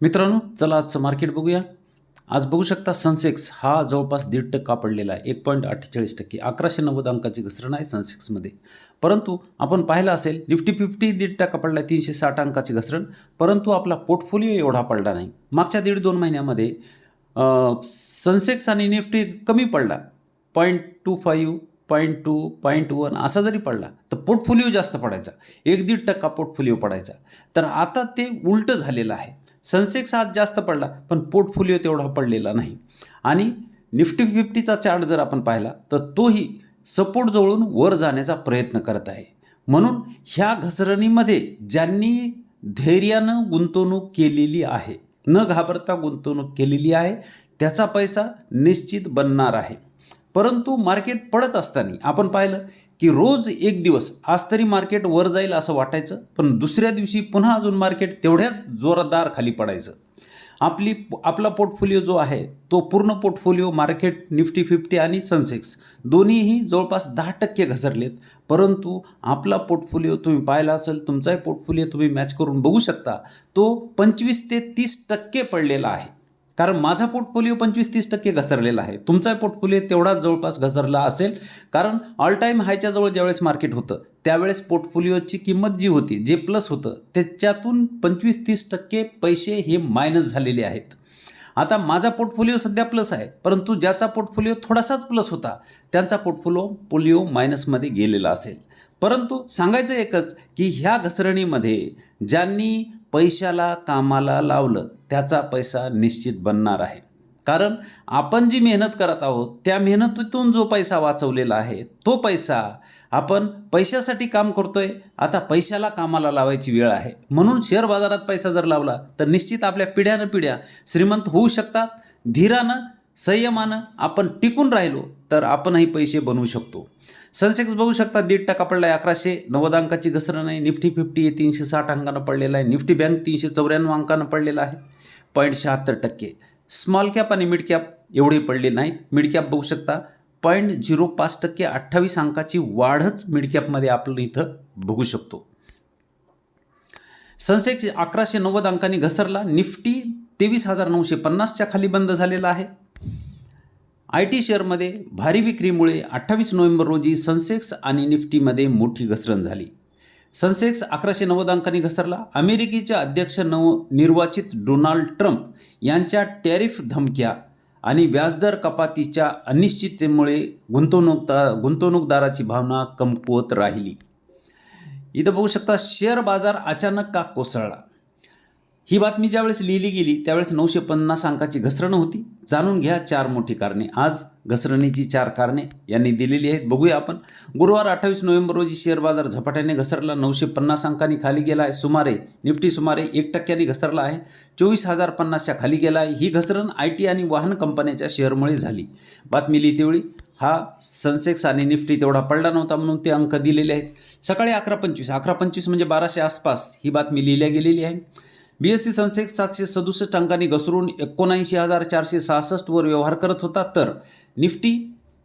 मित्रांनो चला आजचं मार्केट बघूया. आज बघू शकता सनसेक्स हा जवळपास दीड टक्का पडलेला आहे. एक पॉईंट अठ्ठेचाळीस टक्के. अकराशे नव्वद अंकाची घसरण आहे सनसेक्समध्ये परंतु आपण पाहिलं असेल निफ्टी फिफ्टी दीड टक्का पडला आहे तीनशे साठ अंकाची घसरण. परंतु आपला पोर्टफोलिओ एवढा पडला नाही. मागच्या दीड दोन महिन्यामध्ये सनसेक्स आणि निफ्टी कमी पडला. Point two five point two point one असा जरी पडला तर पोर्टफोलिओ जास्त पडायचा. एक दीड टक्का पोर्टफोलिओ पडायचा. तर आता ते उलटं झालेलं आहे. सनसेक्स आज जास्त पडला पण पोर्टफोलिओ तेवढा पडलेला नाही. आणि निफ्टी फिफ्टीचा चार्ट जर आपण पाहिला तर तोही सपोर्ट जवळून वर जाण्याचा प्रयत्न करत आहे. म्हणून ह्या घसरणीमध्ये ज्यांनी धैर्यानं गुंतवणूक केलेली आहे न घाबरता गुंतवणूक केलेली आहे त्याचा पैसा निश्चित बनणार आहे. परंतु मार्केट पडत असताना आपण पाहिलं की रोज एक दिवस आज तरी मार्केट वर जाईल असं वाटायचं पण दुसऱ्या दिवशी पुन्हा अजून मार्केट तेवढ्याच जोरदार खाली पडायचं. आपली आपला पोर्टफोलिओ जो आहे तो पूर्ण पोर्टफोलिओ मार्केट निफ्टी फिफ्टी आणि सनसेक्स दोन्हीही जवळपास दहा टक्के घसरलेत. परंतु आपला पोर्टफोलिओ तुम्ही पाहिला असेल तुमचाही पोर्टफोलिओ तुम्ही मॅच करून बघू शकता तो पंचवीस ते तीस टक्के पडलेला आहे. कारण माझा पोर्टफोलिओ पंचवीस तीस टक्के घसरलेला आहे. तुमचा पोर्टफोलिओ तेवढाच जवळपास घसरला असेल. कारण ऑल टाईम हायच्या जवळ ज्यावेळेस मार्केट होतं त्यावेळेस पोर्टफोलिओची किंमत जी होती जे प्लस होतं त्याच्यातून पंचवीस तीस टक्के पैसे हे मायनस झालेले आहेत. आता माझा पोर्टफोलिओ सध्या प्लस आहे परंतु ज्याचा पोर्टफोलिओ थोडासाच प्लस होता त्यांचा पोर्टफोलिओ पोलिओ मायनसमध्ये गेलेला असेल. परंतु सांगायचं एकच की ह्या घसरणीमध्ये ज्यांनी पैशाला कामाला लावलं त्याचा पैसा निश्चित बनणार आहे. कारण आपण जी मेहनत करत आहोत त्या मेहनतीतून जो पैसा वाचवलेला आहे तो पैसा आपण पैशासाठी काम करतोय. आता पैशाला कामाला लावायची वेळ आहे. म्हणून शेअर बाजारात पैसा जर लावला तर निश्चित आपल्या पिढ्यानं पिढ्या श्रीमंत होऊ शकतात. धीरानं संयमानं आपण टिकून राहिलो तर आपणही पैसे बनवू शकतो. सेन्सेक्स बघू शकता दीड टक्का पडला आहे अकराशे. नव्वद अंकाची घसरण आहे. निफ्टी फिफ्टी तीनशे साठ अंकानं पडलेला आहे. निफ्टी बँक तीनशे चौऱ्याण्णव अंकानं पडलेला आहे. पॉईंट शहात्तर टक्के. स्मॉल कॅप आणि मिड कॅप एवढे पडले नाहीत. मिड कॅप बघू शकता. पॉईंट झिरो पाच टक्के अठ्ठावीस अंकाची वाढच मिड कॅपमध्ये आपण इथं बघू शकतो. सनसेक्स अकराशे नव्वद अंकांनी घसरला. निफ्टी तेवीस हजार नऊशे पन्नासच्या खाली बंद झालेला आहे. आय टी शेअरमध्ये भारी विक्रीमुळे अठ्ठावीस नोव्हेंबर रोजी सनसेक्स आणि निफ्टीमध्ये मोठी घसरण झाली. सनसेक्स अकराशे नव्वद अंकांनी घसरला. अमेरिकेचे अध्यक्ष नव निर्वाचित डोनाल्ड ट्रम्प यांच्या टॅरिफ धमक्या आणि व्याजदर कपातीच्या अनिश्चिततेमुळे गुंतवणूकदार गुंतवणूकदाराची भावना कमकुवत राहिली. इथं बघू शकता शेअर बाजार अचानक का कोसळला? ही बातमी ज्यावेळेस लिहिली गेली त्यावेळेस नऊशे पन्नास अंकाची घसरण होती. जाणून घ्या चार मोठी कारणे. आज घसरणीची चार कारणे यांनी दिलेली आहेत. बघूया आपण. गुरुवार अठ्ठावीस नोव्हेंबर रोजी शेअर बाजार झपाट्याने घसरला. नऊशे पन्नास अंकांनी खाली गेला आहे. सुमारे निफ्टी सुमारे एक टक्क्यांनी घसरला आहे. चोवीस हजार पन्नासच्या खाली गेला आहे. ही घसरण आय टी आणि वाहन कंपन्याच्या शेअरमुळे झाली. बातमी लिहितेवेळी हा सनसेक्स आणि निफ्टी तेवढा पडला नव्हता म्हणून ते अंक दिलेले आहेत. सकाळी अकरा पंचवीस अकरा पंचवीस म्हणजे बाराशे आसपास ही बातमी लिहिल्या गेलेली आहे. बी एस सी सेन्सेक्स सातशे सदुसष्ट अंकांनी घसरून एकोणऐंशी हजार चारशे सहासष्टवर व्यवहार करत होता. तर निफ्टी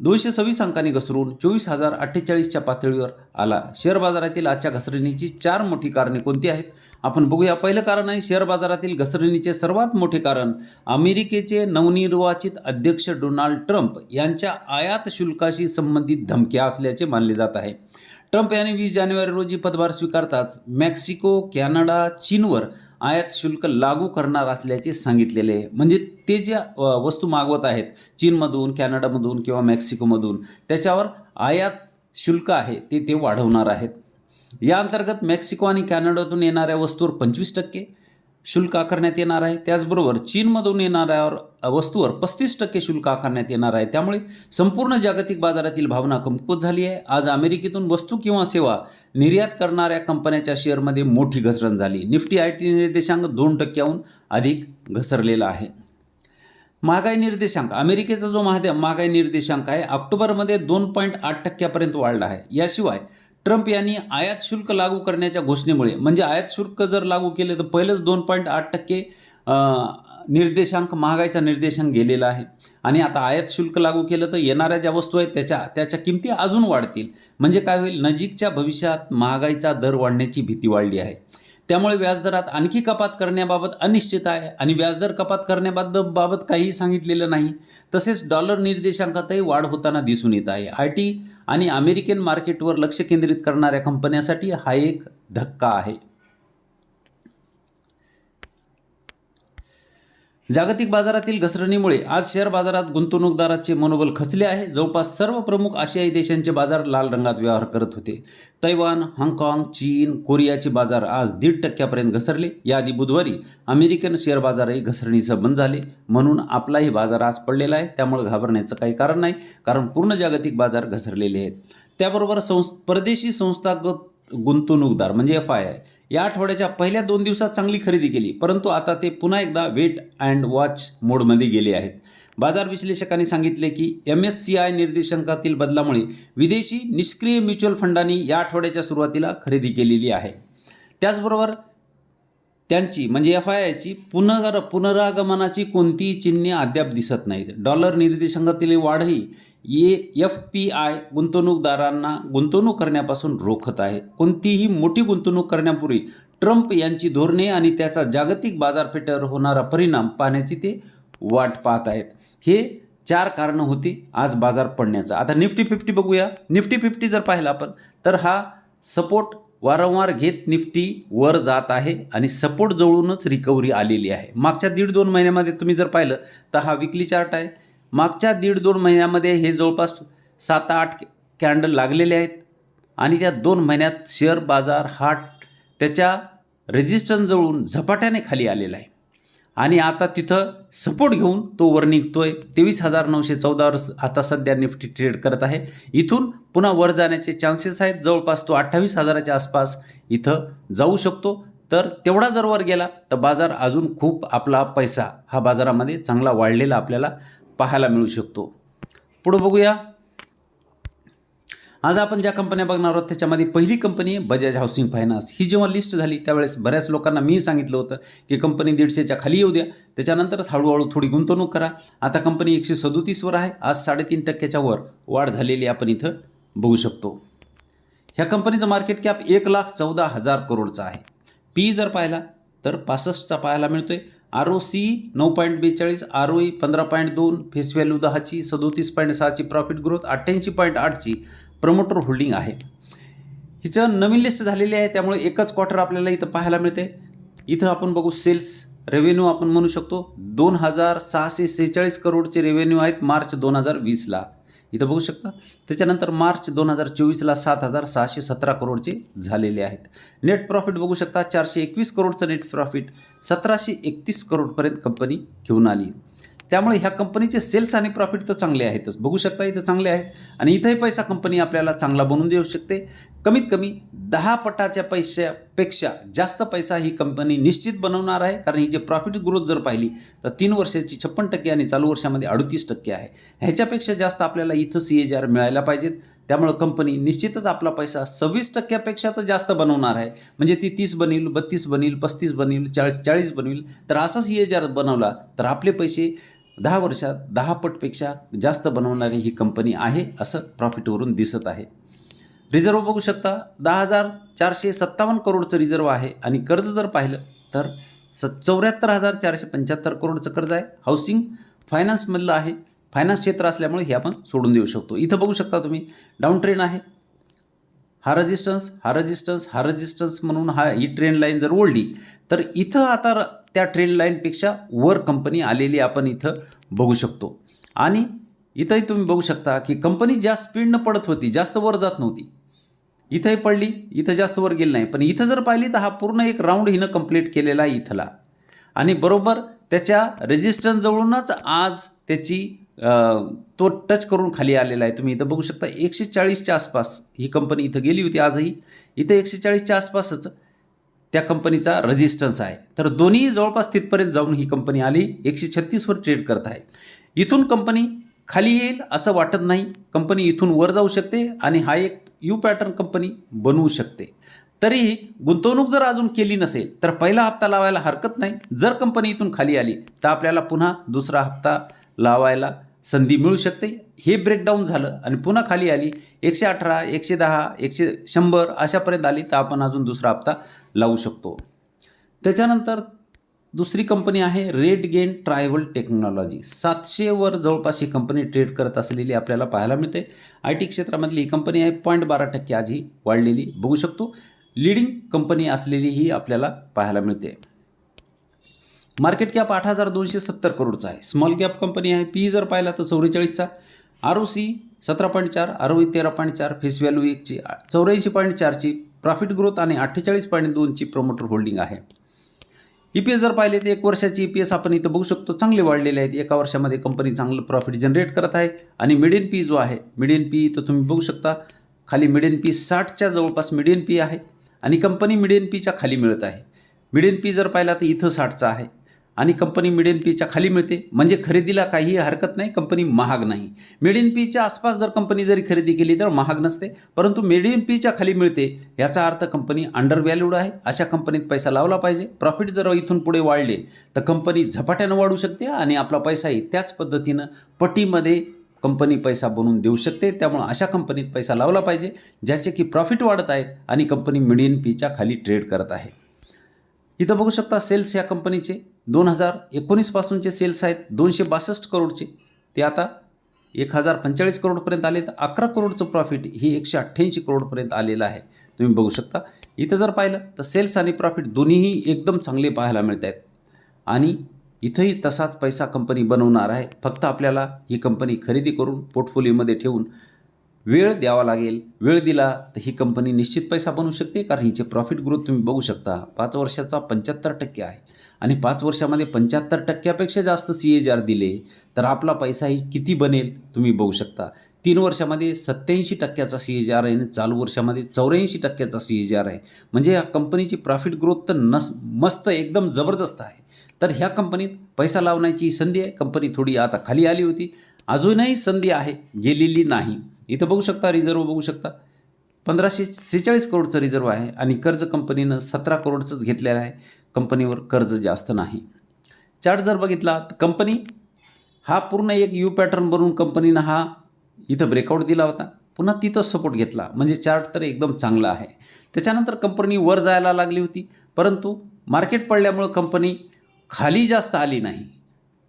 दोनशे सव्वीस अंकांनी घसरून चोवीस हजार अठ्ठेचाळीसच्या पातळीवर आला. शेअर बाजारातील आजच्या घसरणीची चार मोठी कारणे कोणती आहेत? आपण बघूया. पहिलं कारण आहे शेअर बाजारातील घसरणीचे सर्वात मोठे कारण अमेरिकेचे नवनिर्वाचित अध्यक्ष डोनाल्ड ट्रम्प यांच्या आयात शुल्काशी संबंधित धमक्या असल्याचे मानले जात आहे. ट्रम्प यांनी वीस जानेवारी रोजी पदभार स्वीकारताच मेक्सिको कॅनडा चीनवर आयात शुल्क लागू करणार असल्याचे सांगितलेले. आहे म्हणजे ते ज्या वस्तू मागवत आहेत चीनमधून कॅनडामधून किंवा मेक्सिकोमधून त्याच्यावर आयात शुल्क आहे ते ते वाढवणार आहेत. या अंतर्गत मेक्सिको आणि कॅनडातून येणाऱ्या वस्तूवर पंचवीस टक्के शुल्क आकारण्यात येणार आहे. त्याचबरोबर चीनमधून येणाऱ्या वस्तूवर पस्तीस टक्के शुल्क आकारण्यात येणार आहे. त्यामुळे संपूर्ण जागतिक बाजारातील भावना कमकुवत झाली आहे. आज अमेरिकेतून वस्तू किंवा सेवा निर्यात करणाऱ्या कंपन्याच्या शेअरमध्ये मोठी घसरण झाली. निफ्टी आय टी निर्देशांक दोन टक्क्याहून अधिक घसरलेला आहे. महागाई निर्देशांक अमेरिकेचा जो महाद्या महागाई निर्देशांक आहे ऑक्टोबरमध्ये दोन पॉईंट आठ टक्क्यापर्यंत वाढला आहे. याशिवाय ट्रम्प यांनी आयात शुल्क लागू करण्याच्या घोषणेमुळे म्हणजे आयात शुल्क जर लागू केले तर पहिलंच दोन पॉईंट आठ टक्के निर्देशांक महागाईचा निर्देशांक गेलेला आहे. आणि आता आयात शुल्क लागू केलं तर येणाऱ्या ज्या वस्तू आहेत त्याच्या त्याच्या किमती अजून वाढतील. म्हणजे काय होईल? नजीकच्या भविष्यात महागाईचा दर वाढण्याची भीती वाढली आहे. त्यामुळे व्याजदरात आणखी कपात करण्याबाबत अनिश्चित आहे आणि व्याजदर कपात करण्याबाबत बाबत काहीही सांगितलेलं नाही. तसेच डॉलर निर्देशांकातही वाढ होताना दिसून येत आहे. आय टी आणि अमेरिकन मार्केटवर लक्ष केंद्रित करणाऱ्या कंपन्यांसाठी हा एक धक्का आहे. जागतिक बाजारातील घसरणीमुळे आज शेअर बाजारात गुंतवणूकदाराचे मनोबल खचले आहे. जवळपास सर्व प्रमुख आशियाई देशांचे बाजार लाल रंगात व्यवहार करत होते. तैवान हाँगकाँग चीन कोरियाचे बाजार आज दीड टक्क्यापर्यंत घसरले. याआधी बुधवारी अमेरिकन शेअर बाजारही घसरणीचं बंद झाले म्हणून आपलाही बाजार आज पडलेला आहे. त्यामुळे घाबरण्याचं काही कारण नाही कारण पूर्ण जागतिक बाजार घसरलेले आहेत. त्याबरोबर संस् परदेशी संस्थागत गुंतवणूकदार म्हणजे एफ आय आय. या आठवड्याच्या पहिल्या दोन दिवसात चांगली खरेदी केली परंतु आता ते पुन्हा एकदा वेट अँड वॉच मोडमध्ये गेले आहेत. बाजार विश्लेषकांनी सांगितले की एम एस सी आय निर्देशांकातील बदलामुळे विदेशी निष्क्रिय म्युच्युअल फंडांनी या आठवड्याच्या सुरुवातीला खरेदी केलेली आहे. त्याचबरोबर त्यांची म्हणजे एफ आय आयची पुनर पुनरागमनाची कोणतीही चिन्हे अद्याप दिसत नाहीत. डॉलर निर्देशांकातील वाढही ये एफ पी आय गुंतवणूकदारांना गुंतवणूक करण्यापासून रोखत आहे. कोणतीही मोठी गुंतवणूक करण्यापूर्वी ट्रम्प यांची धोरणे आणि त्याचा जागतिक बाजारपेठेवर होणारा परिणाम पाहण्याची ते वाट पाहत आहेत. हे चार कारणं होती आज बाजार पडण्याचं. आता निफ्टी फिफ्टी बघूया. निफ्टी फिफ्टी जर पाहिला आपण तर हा सपोर्ट वारंवार घेत निफ्टी वर जात आहे आणि सपोर्ट जवळूनच रिकव्हरी आलेली आहे. मागच्या दीड दोन महिन्यामध्ये तुम्ही जर पाहिलं तर हा विकली चार्ट आहे. मागच्या दीड दोन महिन्यामध्ये हे जवळपास सात आठ कॅन्डल लागलेले आहेत. आणि त्या दोन महिन्यात शेअर बाजार हा त्याच्या रेजिस्टन्सजवळून झपाट्याने खाली आलेला आहे. आणि आता तिथं सपोर्ट घेऊन तो वर निघतो आहे तेवीस हजार नऊशे चौदावर आता सध्या निफ्टी ट्रेड करत आहे. इथून पुन्हा वर जाण्याचे चान्सेस आहेत. जवळपास तो अठ्ठावीस हजाराच्या आसपास इथं जाऊ शकतो. तर तेवढा जर वर गेला तर बाजार अजून खूप आपला पैसा हा बाजारामध्ये चांगला वाढलेला आपल्याला पाहायला मिळू शकतो. पुढं बघूया. आज आपण ज्या कंपन्या बघणार आहोत त्याच्यामध्ये पहिली कंपनी आहे बजाज हाऊसिंग फायनान्स. ही जेव्हा लिस्ट झाली त्यावेळेस बऱ्याच लोकांना मी सांगितलं होतं की कंपनी दीडशेच्या खाली येऊ द्या. त्याच्यानंतरच हळूहळू थोडी गुंतवणूक करा. आता कंपनी एकशे सदोतीसवर आहे. आज साडेतीन टक्क्याच्या वर वाढ झालेली आपण इथं बघू शकतो. ह्या कंपनीचं मार्केट कॅप एक लाख चौदा हजार करोडचा आहे. पी जर पाहिला तर पासष्टचा पाहायला मिळतोय. आर ओ सी नऊ पॉईंट बेचाळीस आर ओ ई पंधरा पॉईंट दोन फेस व्हॅल्यू दहाची सदोतीस पॉईंट सहाची प्रॉफिट ग्रोथ अठ्ठ्याऐंशी पॉईंट आठची प्रमोटर होल्डिंग आहे. हिचं नवीन लिस्ट झालेली आहे त्यामुळे एकच क्वार्टर आपल्याला इथं पाहायला मिळते. इथं आपण बघू सेल्स रेव्हेन्यू आपण म्हणू शकतो. दोन हजार सहाशे सेहेचाळीस करोडचे रेव्हेन्यू आहेत मार्च दोन हजार वीसला. इथं बघू शकता. त्याच्यानंतर मार्च दोन हजार चोवीसला सात हजार सहाशे सतरा करोडचे झालेले आहेत. नेट प्रॉफिट बघू शकता चारशे एकवीस करोडचं नेट प्रॉफिट सतराशे एकतीस करोडपर्यंत कंपनी घेऊन आली. त्यामुळे ह्या कंपनीचे सेल्स आणि प्रॉफिट तर चांगले आहेतच. बघू शकता इथं चांगले आहेत. आणि इथंही पैसा कंपनी आपल्याला चांगला बनवून देऊ शकते. कमीत कमी दहा पटाच्या पैशा पेक्षा जास्त पैसा ही कंपनी निश्चित बनवणार आहे. कारण ही जे प्रॉफिट ग्रोथ जर पाहिली तर तीन वर्षाची छप्पन टक्के आणि चालू वर्षामध्ये अडतीस टक्के आहे. ह्याच्यापेक्षा जास्त आपल्याला इथं सी एच आर मिळायला पाहिजेत. त्यामुळं कंपनी निश्चितच आपला पैसा सव्वीस टक्क्यापेक्षा तर जास्त बनवणार आहे. म्हणजे ती तीस बनेल बत्तीस बनेल पस्तीस बनेल चाळीस चाळीस बनवेल तर असा सी एच आर बनवला तर आपले पैसे दहा वर्षात दहा पटपेक्षा जास्त बनवणारी ही कंपनी आहे असं प्रॉफिटवरून दिसत आहे. रिझर्व बघू शकता. दहा हजार चारशे सत्तावन्न करोडचं रिझर्व आहे आणि कर्ज जर पाहिलं तर स चौऱ्याहत्तर हजार चारशे पंच्याहत्तर करोडचं कर्ज आहे. हाऊसिंग फायनान्समधलं आहे. फायनान्स क्षेत्र असल्यामुळे हे आपण सोडून देऊ शकतो. इथं बघू शकता तुम्ही डाऊन ट्रेन आहे. हा रजिस्टन्स हा रजिस्टन्स हा रजिस्टन्स म्हणून हा ही ट्रेन लाईन जर ओढली तर इथं आता र- त्या ट्रेन लाईनपेक्षा वर कंपनी आलेली आपण इथं बघू शकतो. आणि इथंही तुम्ही बघू शकता की कंपनी ज्या स्पीडनं पडत होती जास्त वर जात नव्हती इथंही पडली इथं जास्त वर गेली नाही. पण इथं जर पाहिली तर हा पूर्ण एक राऊंड हिनं कंप्लीट केलेला आहे इथला. आणि बरोबर त्याच्या रेजिस्टन्सजवळूनच आज त्याची तो टच करून खाली आलेला आहे. तुम्ही इथं बघू शकता एकशे चाळीसच्या आसपास ही कंपनी इथं गेली होती आजही. इथं एकशे चाळीसच्या आसपासच त्या कंपनीचा रजिस्टन्स आहे. तर दोन्ही जवळपास तिथपर्यंत जाऊन ही कंपनी आली एकशे छत्तीसवर ट्रेड करत आहे. इथून कंपनी खाली येईल असं वाटत नाही. कंपनी इथून वर जाऊ शकते आणि हा एक यू पॅटर्न कंपनी बनवू शकते. तरीही गुंतवणूक जर अजून केली नसेल तर पहिला हप्ता लावायला हरकत नाही. जर कंपनी इथून खाली आली तर आपल्याला पुन्हा दुसरा हप्ता लावायला संधी मिळू शकते. हे ब्रेकडाऊन झालं आणि पुन्हा खाली आली एकशे अठरा एकशे दहा एकशे शंभर अशापर्यंत आली तर आपण अजून दुसरा हप्ता लावू शकतो. त्याच्यानंतर दुसरी कंपनी आहे रेड गेन ट्रायव्हल टेक्नॉलॉजी. सातशेवर जवळपास ही कंपनी ट्रेड करत असलेली आपल्याला पाहायला मिळते. आय टी क्षेत्रामधली ही कंपनी आहे पॉईंट बारा टक्के आज ही वाढलेली बघू शकतो. लिडिंग कंपनी असलेली ही आपल्याला पाहायला मिळते. मार्केट कॅप आठ हजार दोनशे सत्तर करोडचा आहे. स्मॉल कॅप कंपनी आहे पी जर पाहिला तर चौवेचाळीसचा. आर ओ सी सतरा पॉईंट चार आर ओ तेरा पॉईंट चार फेस व्हॅल्यू एकची चौऱ्याऐंशी पॉईंट चारची प्रॉफिट ग्रोथ आणि अठ्ठेचाळीस पॉईंट दोनची प्रोमोटर होल्डिंग आहे. ई पी एस जर पाहिले तर एक वर्षाची ई पी एस आपण इथं बघू शकतो. चांगले वाढलेले आहेत. एका वर्षामध्ये कंपनी चांगलं प्रॉफिट जनरेट करत आहे. आणि मिडियन पी जो आहे मिडियन पी तर तुम्ही बघू शकता. खाली मिडियन पी साठच्या जवळपास मिडियन पी आहे. आणि कंपनी मिडियन पीच्या खाली मिळत आहे. मिडियन पी जर पाहिला तर इथं साठचा आहे. आणि कंपनी मिड एन पीच्या खाली मिळते. म्हणजे खरेदीला काहीही हरकत नाही कंपनी महाग नाही. मिड इन पीच्या आसपास जर कंपनी जरी खरेदी केली तर महाग नसते. परंतु मिडियन पीच्या खाली मिळते याचा अर्थ कंपनी अंडर व्हॅल्यूड आहे. अशा कंपनीत पैसा लावला पाहिजे. प्रॉफिट जर इथून पुढे वाढले तर कंपनी झपाट्यानं वाढू शकते आणि आपला पैसाही त्याच पद्धतीनं पटीमध्ये कंपनी पैसा बनवून देऊ शकते. त्यामुळं अशा कंपनीत पैसा लावला पाहिजे ज्याचे की प्रॉफिट वाढत आहेत आणि कंपनी मिडियन पीच्या खाली ट्रेड करत आहे. इथं बघू शकता सेल्स या कंपनीचे. दोन हजार एकोणीसपासूनचे सेल्स आहेत. दोनशे बासष्ट करोडचे. ते आता एक हजार पंचेचाळीस करोडपर्यंत आले तर अकरा करोडचं प्रॉफिट ही एकशे अठ्ठ्याऐंशी करोडपर्यंत आलेलं आहे. तुम्ही बघू शकता. इथं जर पाहिलं तर सेल्स आणि प्रॉफिट दोन्हीही एकदम चांगले पाहायला मिळत आहेत आणि इथंही तसाच पैसा कंपनी बनवणार आहे. फक्त आपल्याला ही कंपनी खरेदी करून पोर्टफोलिओमध्ये ठेवून वेळ द्यावा लागेल. वेळ दिला तर ही कंपनी निश्चित पैसा बनवू शकते कारण हिचे प्रॉफिट ग्रोथ तुम्ही बघू शकता. पाच वर्षाचा पंच्याहत्तर टक्के आहे. आणि पाच वर्षामध्ये पंच्याहत्तर टक्क्यापेक्षा जास्त सी एच आर दिले तर आपला पैसाही किती बनेल तुम्ही बघू शकता. तीन वर्षामध्ये सत्याऐंशी टक्क्याचा सी एच आर आहे आणि चालू वर्षामध्ये चौऱ्याऐंशी टक्क्याचा सी एच आर आहे. म्हणजे या कंपनीची प्रॉफिट ग्रोथ तर नस मस्त एकदम जबरदस्त आहे. तर ह्या कंपनीत पैसा लावण्याची संधी आहे. कंपनी थोडी आता खाली आली होती. अजूनही संधी आहे गेलेली नाही. इथं बघू शकता रिझर्व बघू शकता. पंधराशे सेहेचाळीस करोडचं रिझर्व आहे आणि कर्ज कंपनीनं सतरा करोडचंच घेतलेलं आहे. कंपनीवर कर्ज जास्त नाही. चार्ट जर बघितला तर कंपनी हा पूर्ण एक यू पॅटर्न बनवून कंपनीनं हा इथं ब्रेकआउट दिला होता. पुन्हा तिथंच सपोर्ट घेतला. म्हणजे चार्ट तर एकदम चांगला आहे. त्याच्यानंतर कंपनी वर जायला लागली होती. परंतु मार्केट पडल्यामुळं कंपनी खाली जास्त आली नाही.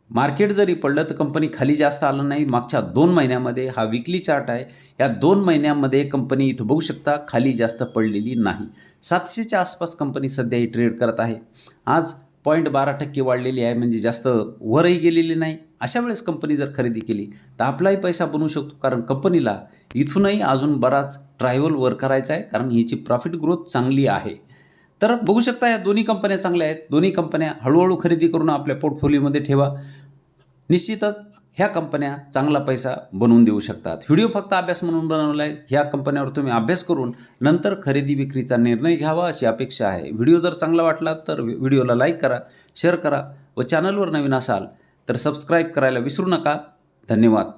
मार्केट जरी पडलं तर कंपनी खाली जास्त आलं नाही. मागच्या दोन महिन्यामध्ये हा विकली चार्ट आहे. या दोन महिन्यामध्ये कंपनी इथं बघू शकता खाली जास्त पडलेली नाही. सातशेच्या आसपास कंपनी सध्या ही ट्रेड करत आहे. आज पॉईंट बारा टक्के वाढलेली आहे म्हणजे जास्त वरही गेलेली नाही. अशा वेळेस कंपनी जर खरेदी केली तर आपलाही पैसा बनवू शकतो. कारण कंपनीला इथूनही अजून बराच ट्रायव्हल वर करायचा आहे. कारण हिची प्रॉफिट ग्रोथ चांगली आहे. तर बघू शकता या दोन्ही कंपन्या चांगल्या आहेत. दोन्ही कंपन्या हळूहळू खरेदी करून आपल्या पोर्टफोलिओमध्ये ठेवा. निश्चितच ह्या कंपन्या चांगला पैसा बनवून देऊ शकतात. व्हिडिओ फक्त अभ्यास म्हणून बनवला आहे ह्या कंपन्यावर तुम्ही अभ्यास करून नंतर खरेदी विक्रीचा निर्णय घ्यावा अशी अपेक्षा आहे. व्हिडिओ जर चांगला वाटला तर व्हिडिओला लाईक करा शेअर करा व चॅनलवर नवीन असाल तर सबस्क्राईब करायला विसरू नका. धन्यवाद.